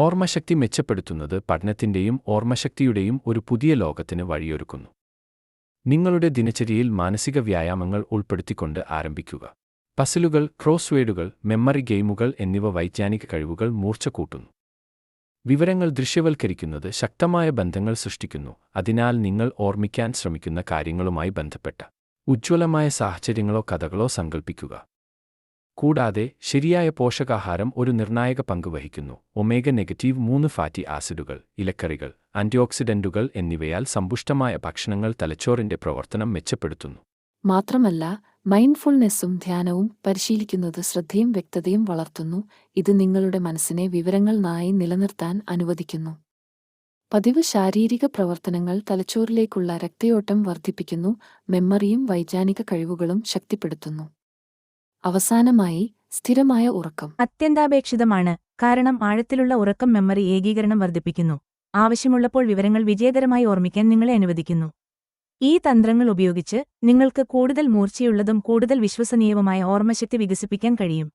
ഓർമ്മശക്തി മെച്ചപ്പെടുത്തുന്നത് പഠനത്തിന്റെയും ഓർമ്മശക്തിയുടെയും ഒരു പുതിയ ലോകത്തിന് വഴിയൊരുക്കുന്നു. നിങ്ങളുടെ ദിനചര്യയിൽ മാനസിക വ്യായാമങ്ങൾ ഉൾപ്പെടുത്തിക്കൊണ്ട് ആരംഭിക്കുക. പസിലുകൾ ക്രോസ്വേഡുകൾ മെമ്മറി ഗെയിമുകൾ എന്നിവ വൈജ്ഞാനിക കഴിവുകൾ മൂർച്ച കൂട്ടുന്നു വിവരങ്ങൾ ദൃശ്യവൽക്കരിക്കുന്നത് ശക്തമായ ബന്ധങ്ങൾ സൃഷ്ടിക്കുന്നു. അതിനാൽ നിങ്ങൾ ഓർമ്മിക്കാൻ ശ്രമിക്കുന്ന കാര്യങ്ങളുമായി ബന്ധപ്പെട്ട ഉജ്ജ്വലമായ സാഹചര്യങ്ങളോ കഥകളോ സങ്കൽപ്പിക്കുക. കൂടാതെ ശരിയായ പോഷകാഹാരം ഒരു നിർണായക പങ്ക് വഹിക്കുന്നു. ഒമേഗ നെഗറ്റീവ് മൂന്ന് ഫാറ്റി ആസിഡുകൾ ഇലക്കറികൾ ആന്റിഓക്സിഡന്റുകൾ എന്നിവയാൽ സമ്പുഷ്ടമായ ഭക്ഷണങ്ങൾ തലച്ചോറിന്റെ പ്രവർത്തനം മെച്ചപ്പെടുത്തുന്നു. മാത്രമല്ല മൈൻഡ്ഫുൾനെസ്സും ധ്യാനവും പരിശീലിക്കുന്നത് ശ്രദ്ധയും വ്യക്തതയും വളർത്തുന്നു. ഇത് നിങ്ങളുടെ മനസ്സിനെ വിവരങ്ങൾ നായി നിലനിർത്താൻ അനുവദിക്കുന്നു. പതിവ് ശാരീരിക പ്രവർത്തനങ്ങൾ തലച്ചോറിലേക്കുള്ള രക്തയോട്ടം വർദ്ധിപ്പിക്കുന്നു. മെമ്മറിയും വൈജ്ഞാനിക കഴിവുകളും ശക്തിപ്പെടുത്തുന്നു. അവസാനമായി സ്ഥിരമായ ഉറക്കം. അത്യന്താപേക്ഷിതമാണ്. കാരണം ആഴത്തിലുള്ള ഉറക്കം മെമ്മറി ഏകീകരണം വർദ്ധിപ്പിക്കുന്നു. ആവശ്യമുള്ളപ്പോൾ വിവരങ്ങൾ വിജയകരമായി ഓർമ്മിക്കാൻ നിങ്ങളെ അനുവദിക്കുന്നു. ഈ തന്ത്രങ്ങൾ ഉപയോഗിച്ച് നിങ്ങൾക്ക് കൂടുതൽ മൂർച്ചയുള്ളതും കൂടുതൽ വിശ്വസനീയവുമായ ഓർമ്മശക്തി വികസിപ്പിക്കാൻ കഴിയും.